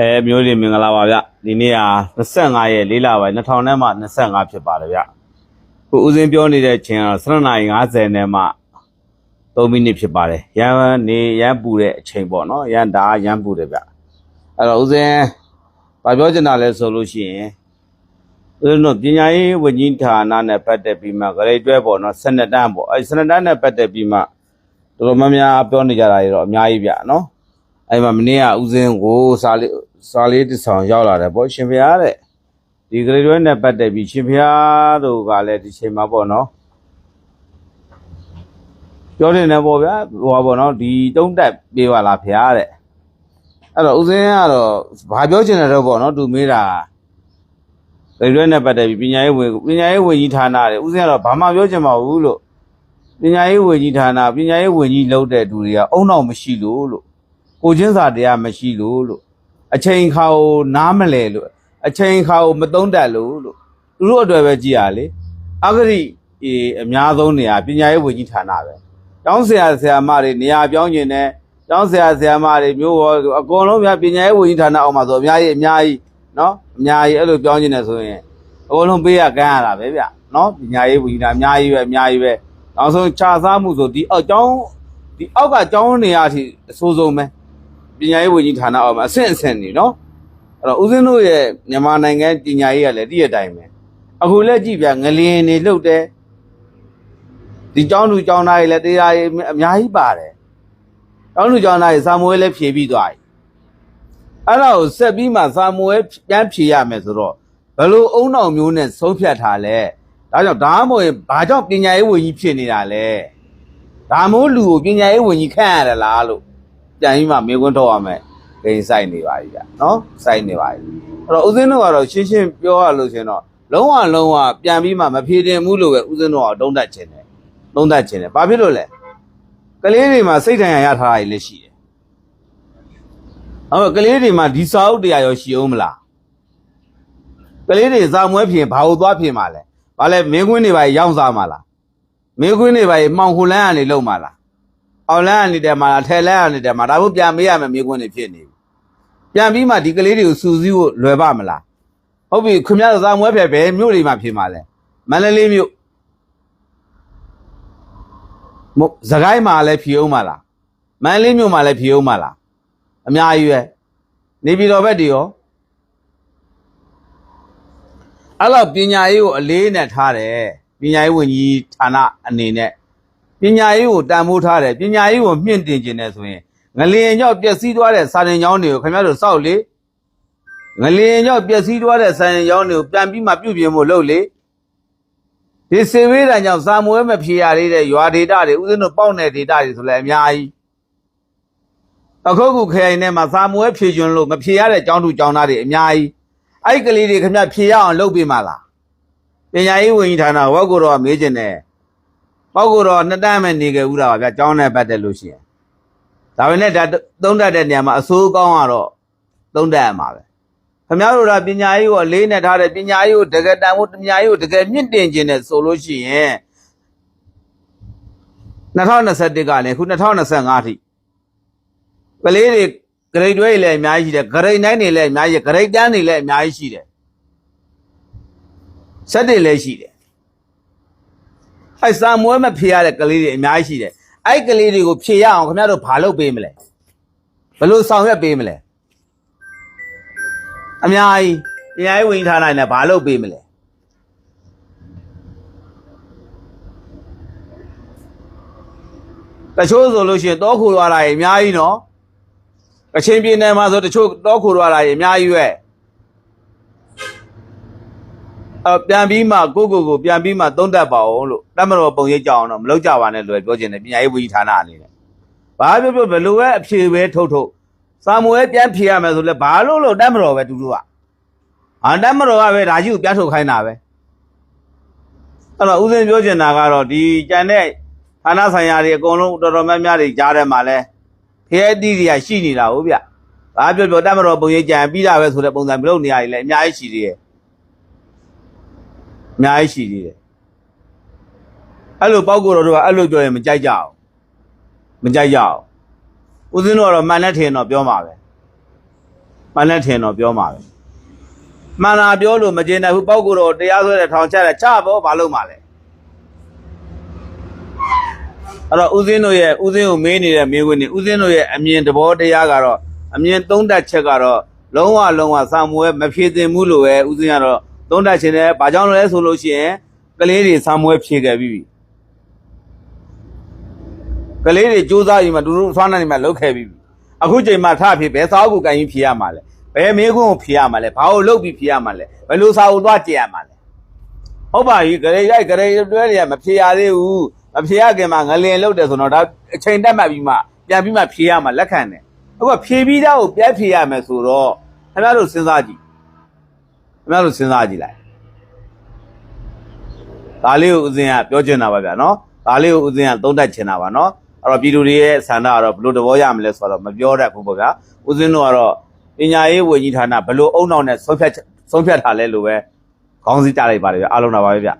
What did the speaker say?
အဲမျိုးတွေမင်္ဂလာပါဗျဒီနေ့ဟာ25ရက်4လပိုင်း2000နဲ့မှ25ဖြစ်ပါတယ်ဗျခုဦးစင်းပြောနေတဲ့ချိန်ကတော့7:50နဲ့မှ3မိနစ်ဖြစ်ပါတယ်ရန်နေရန်ပူတဲ့အချိန်ပေါ့နော်ရန်ဒါရန်ပူတယ်ဗျအဲ့တော့ဦးစင်းဘာပြောချင်တာလဲဆိုလို့ရှိရင်ဦးစင်းတို့ပညာရေးဝန်ကြီးဌာနနဲ့ပတ်သက်ပြီးမှဂရိတ်တွဲပေါ့နော်12တန်းပေါ့အဲ12တန်းနဲ့ပတ်သက်ပြီးမှတော်တော်များများပြောနေကြတာတွေတော့အများကြီးဗျနော်အဲ့မှာမနေ့ကဦးစင်းကိုစာလေး စာလေးတစ်ဆောင်ရောက်လာတယ်ပေါ့ရှင်ဖျားတဲ့ဒီဂရေတွဲနဲ့ပတ်သက်ပြီးရှင်ဖျားတို့ကလည်းဒီချိန်မှာပေါ့နော်ပြောနေတယ်ပေါ့ဗျာဟိုပါပေါ့နော်ဒီတုံးတက်ပေးပါလားဖျားတဲ့အဲ့တော့ဦးစင်းကတော့ဘာပြောချင်တယ်တော့ပေါ့နော်သူမေးတာဂရေတွဲနဲ့ပတ်သက်ပြီးပညာရေးဝင်ပညာရေးဝင်ကြီးဌာနတဲ့ဦးစင်းကတော့ဘာမှပြောချင်ပါဘူးလို့ပညာရေးဝင်ကြီးဌာနပညာရေးဝင်ကြီးလုပ်တဲ့သူတွေကအုံနောက်မရှိလို့လို့ကိုချင်းစာတရားမရှိလို့လို့ အချိန်ခါကိုနားမလဲလို့အချိန်ခါကိုမသုံးတတ်လို့လို့သူတို့အတွက်ပဲကြည်ရလေအဂရိအေအများဆုံးနေရာပညာရေးဝန်ကြီးဌာနပဲကျောင်းဆရာဆရာမတွေနေရာပြောင်းကျင်တယ်ကျောင်းဆရာဆရာမတွေမျိုးရောအကုန်လုံးများပညာရေးဝန်ကြီးဌာနအောက်မှာဆိုအများကြီးအများကြီးနော်အများကြီးအဲ့လိုပြောင်းကျင်တယ်ဆိုရင်အကုန်လုံးပေးရကမ်းရတာပဲဗျနော်ပညာရေးဝန်ကြီးဌာနအများကြီးပဲအများကြီးပဲနောက်ဆုံးခြာစားမှုဆိုဒီအောက်ကျောင်းဒီအောက်ကကျောင်းနေရာထိအဆိုးဆုံးပဲ ပညာရေးဝန်ကြီးဌာနအောက်မှာအဆင့်အဆင့်နေနော်အဲ့တော့ဦးဇင်းတို့ရဲ့မြန်မာနိုင်ငံပညာရေးကလည်းတည့်ရတိုင်းပဲအခုလက်ကြည့်ပြငလျင်နေလှုပ်တယ်ဒီကျောင်းသူကျောင်းသားတွေလည်းတရားရေးအများကြီးပါတယ်ကျောင်းသူကျောင်းသားတွေစာမွေးလည်းဖြည့်ပြီးသွားပြီအဲ့ဒါကိုဆက်ပြီးမှစာမွေးပြန်ဖြည့်ရမယ်ဆိုတော့ဘယ်လိုအုံနောက်မျိုးနဲ့ဆုံးဖြတ်ထားလဲဒါကြောင့်ဒါမှမဟုတ်ရင်ဘာကြောင့်ပညာရေးဝန်ကြီးဖြစ်နေတာလဲဒါမို့လူကိုပညာရေးဝန်ကြီးခန့်ရတယ်လားလို့ ပြန်ပြီးမှမေကွန်းထုတ်ရမယ်ဂိမ်းဆိုင်နေပါပြီဗျနော်ဆိုင်နေပါပြီအဲ့တော့ဦးစင်းတို့ကတော့ရှင်းရှင်းပြောရလို့ရှင်တော့လုံးဝလုံးဝပြန်ပြီးမှမဖြေတင်ဘူးလို့ပဲဦးစင်းတို့ကတုံးတက်ခြင်းတယ်တုံးတက်ခြင်းတယ်ဘာဖြစ်လို့လဲကလေးတွေမှာစိတ်ထန်ရရထားတာကြီးလည်းရှိတယ်အဲ့တော့ကလေးတွေမှာဒီစာအုပ်တရားရောရှိအောင်မလားကလေးတွေစာမွဲဖြင်ဘာလို့သွားဖြင်မှာလဲဘာလဲမင်းကွင်းတွေပါရောက်စားမှာလားမင်းကွင်းတွေပါမှောင်ခုလန်းကနေလုံမှာလား အောင်လန်းအနေတယ်မှာထဲလန်းအနေတယ်မှာဒါဖို့ပြန်မေးရမယ်မိကွန်းနေဖြစ်နေပြီပြန်ပြီးမှဒီကလေးတွေကိုစူးစီးဖို့လွယ်ပါမလားဟုတ်ပြီခင်ဗျားတို့သာမွဲဖယ်ဘယ်မြို့တွေမှာဖြစ်မှာလဲမန္တလေးမြို့မဟုတ်စကိုင်းမှာလည်းဖြေအောင်မလားမန္တလေးမြို့မှာလည်းဖြေအောင်မလားအများကြီးပဲနေပြည်တော်ဘက်တွေရောအဲ့တော့ပညာရေးကိုအလေးနဲ့ထားတယ်ပညာရေးဝန်ကြီးဌာနအနေနဲ့ ပညာရေးကိုတန်ဖိုးထားတယ်ပညာရေးကိုမြင့်တင်ခြင်းနဲ့ဆိုရင်ငလျင်ကြောင့်ပျက်စီးသွားတဲ့စာရင်ကျောင်းတွေကိုခင်ဗျားတို့စောက်လေငလျင်ကြောင့်ပျက်စီးသွားတဲ့စာရင်ကျောင်းတွေကိုပြန်ပြီးမှပြုပြင်ဖို့လုပ်လေဒီစေဝေးတန်ကြောင့်စာမွေးမဖြေရသေးတဲ့ရွာဒေတာတွေဥစဉ်တို့ပေါက်တဲ့ဒေတာတွေဆိုလည်းအများကြီးအခုခုခရိုင်ထဲမှာစာမွေးဖြေကျွန်းလို့မဖြေရတဲ့ကျောင်းသူကျောင်းသားတွေအများကြီးအဲ့ဒီကလေးတွေခင်ဗျားဖြေရအောင်လုပ်ပေးပါလားပညာရေးဝန်ကြီးဌာနဝက်ကိုတော့မေးခြင်းနဲ့ ပောက်ကတော့နှစ်တန်းမဲ့နေခဲ့ဦးတာပါဗျာကျောင်းနဲ့ပတ်သက်လို့ရှိရင်ဒါပေမဲ့ဒါသုံးတတ်တဲ့နေရာမှာအစိုးကောင်းကတော့သုံးတတ်ရမှာပဲခင်ဗျားတို့ကပညာရေးကိုအလေးနဲ့ထားတဲ့ပညာရေးကိုတကယ်တန်ဖို့ပညာရေးကိုတကယ်မြင့်တင်ခြင်းနဲ့ဆိုလို့ရှိရင်2021ကလည်းခု2025အထိကလေးတွေဂရိတ်တွဲတွေလည်းအများကြီးရှိတယ်ဂရိတ်နိုင်တွေလည်းအများကြီးဂရိတ်တန်းတွေလည်းအများကြီးရှိတယ်စက်တွေလည်းရှိတယ် အဲ့စာမွဲမဖြေရတဲ့ကလေးတွေအများကြီးရှိတယ်အဲ့ကလေးတွေကိုဖြေရအောင်ခင်ဗျားတို့ဘာလုပ်ပေးမလဲဘယ်လိုဆောင်ရွက်ပေးမလဲအများကြီးတရားရေးဝန်ကြီးဌာနနဲ့ဘာလုပ်ပေးမလဲတချို့ဆိုလို့ရှိရင်တောခိုသွားတာကြီးအများကြီးနော်ကချင်ပြည်နယ်မှာဆိုတချို့တောခိုသွားတာကြီးအများကြီးပဲ အပြန်ပြီးမှကိုကိုကိုပြန်ပြီးမှသုံးတတ်ပါအောင်လို့တမတော်ပုံရိပ်ကြအောင်တော့မလုပ်ကြပါနဲ့လို့ပြောချင်တယ်ပညာရေးဝန်ကြီးဌာနအနေနဲ့ဘာပြောပြောဘယ်လိုပဲအဖြေပဲထုတ်ထုတ်စာမွေးပြန်ဖြေရမယ်ဆိုလဲဘာလို့လို့တမတော်ပဲတူတူကအာတမတော်ကပဲဒါကြီးကိုပြန်ထုတ်ခိုင်းတာပဲအဲ့တော့ဦးစင်းပြောချင်တာကတော့ဒီကြံတဲ့ဌာနဆိုင်ရာတွေအကုန်လုံးတော်တော်များများတွေကြားထဲမှာလဲဖျဲတိတွေကရှိနေတာဟုတ်ဗျဘာပြောပြောတမတော်ပုံရိပ်ကြံပြီးတာပဲဆိုတဲ့ပုံစံမျိုးနေရာတွေလည်းအများကြီးရှိသေးတယ် အများကြီးရှိသေးတယ်အဲ့လိုပေါက်ကိုတော်တို့ကအဲ့လိုပြောရင်မကြိုက်ကြအောင်မကြိုက်ကြအောင်ဦးဇင်းတို့ကတော့မှန်တဲ့ထင်တော့ပြောမှာပဲမှန်လက်ထင်တော့ပြောမှာပဲမှန်တာပြောလို့မကျေနပ်ဘူးပေါ့ကိုတော့တရားစွဲတဲ့ထောင်ချတဲ့ချပေါ့ဘာလို့မှလဲအဲ့တော့ဦးစင်းတို့ရဲ့ဦးစင်းကိုမေးနေတဲ့မေးခွန်းနေဦးစင်းတို့ရဲ့အမြင်တဘောတရားကတော့အမြင်သုံးသက်ချက်ကတော့လုံးဝလုံးဝစာမွေးမဖြေသင်ဘူးလို့ပဲဦးစင်းကတော့ သုံးသက်ခြင်းနဲ့ဘာကြောင့်လဲဆိုလို့ရှိရင်ကလေးတွေစာမွေးဖြေခဲ့ပြီးပြီကလေးတွေစူးစမ်းပြီးမှတူတူဆွမ်းနိုင်မှလုတ်ခဲ့ပြီးပြီအခုချိန်မှထဖြစ်ဘယ်စာအုပ်ကိုကန်ကြီးဖြေရမှာလဲဘယ်မေးခွန်းကိုဖြေရမှာလဲဘာကိုလုတ်ပြီးဖြေရမှာလဲဘယ်လိုစာအုပ်သွားကြည့်ရမှာလဲဟုတ်ပါပြီဂရေရိုက်ဂရေတွဲတွေကမဖြေရသေးဘူးမဖြေရခင်မှာငလင်လုတ်တယ်ဆိုတော့ဒါအချိန်တက်မှတ်ပြီးမှပြန်ပြီးမှဖြေရမှာလက်ခံတယ်အခုကဖြေပြီးသားကိုပြန်ဖြေရမယ်ဆိုတော့ခင်ဗျားတို့စဉ်းစားကြည့် ခင်ဗျားတို့စဉ်းစားကြည့်လိုက်ဒါလေးကိုဦးစင်းကပြောချင်တာပါဗျာနော်ဒါလေးကိုဦးစင်းကသုံးသပ်ချင်တာပါနော်အဲ့တော့ပြည်သူတွေရဲ့ဆန္ဒကတော့ဘယ်လိုသဘောရမလဲဆိုတော့မပြောတတ်ဘူးပေါ့ဗျာဦးစင်းတို့ကတော့ပညာရေးဝန်ကြီးဌာနဘယ်လိုအုံနောက်နဲ့ဆုံးဖြတ်ဆုံးဖြတ်ထားလဲလို့ပဲခေါင်းစည်းကြလိုက်ပါလေဗျာအားလုံးတော့ပါပဲဗျာ